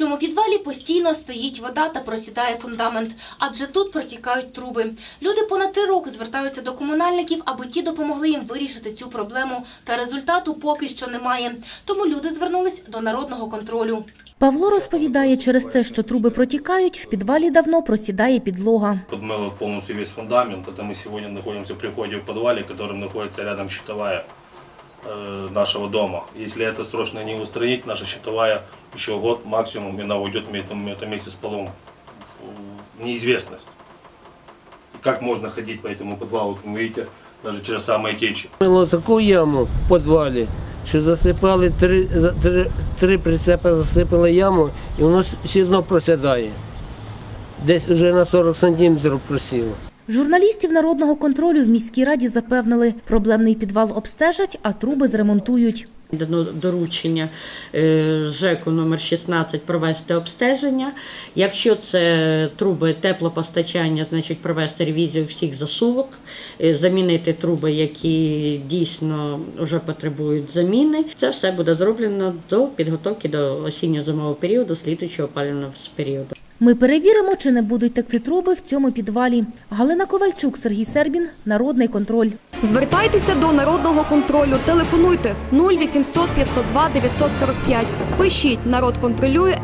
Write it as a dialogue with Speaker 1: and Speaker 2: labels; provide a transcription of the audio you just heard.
Speaker 1: цьому підвалі постійно стоїть вода та просідає фундамент, адже тут протікають труби. Люди понад три роки звертаються до комунальників, аби ті допомогли їм вирішити цю проблему. Та результату поки що немає. Тому люди звернулись до народного контролю. Павло розповідає, через те, що труби протікають, в підвалі давно просідає підлога.
Speaker 2: Подмыло полностью весь фундамент. Это мы сегодня находимся при входе в подвале, в котором находится рядом щитовая э, нашего дома. Если это срочно не устранить, наша щитовая еще год максимум, и она уйдет вместе, это вместе с полом в неизвестность. И как можно ходить по этому подвалу, как вы видите, даже через самые течи.
Speaker 3: Було таку яму в підвалі, що засипали три, за- три, три прицепи засипали яму, і воно все одно просідає. Десь вже на 40 сантиметрів просіло.
Speaker 1: Журналістів народного контролю в міській раді запевнили, проблемний підвал обстежать, а труби зремонтують.
Speaker 4: Дано доручення е, ЖЕКу номер 16 провести обстеження. Якщо це труби теплопостачання, значить провести ревізію всіх засувок, е, замінити труби, які дійсно вже потребують заміни. Це все буде зроблено до підготовки до осінньо-зимового періоду, слідуючого опалювального періоду.
Speaker 1: Ми перевіримо, чи не будуть текти труби в цьому підвалі. Галина Ковальчук, Сергій Сербін, Народний контроль.
Speaker 5: Звертайтеся до народного контролю. Телефонуйте 0800 502 945. Пишіть народ контролює.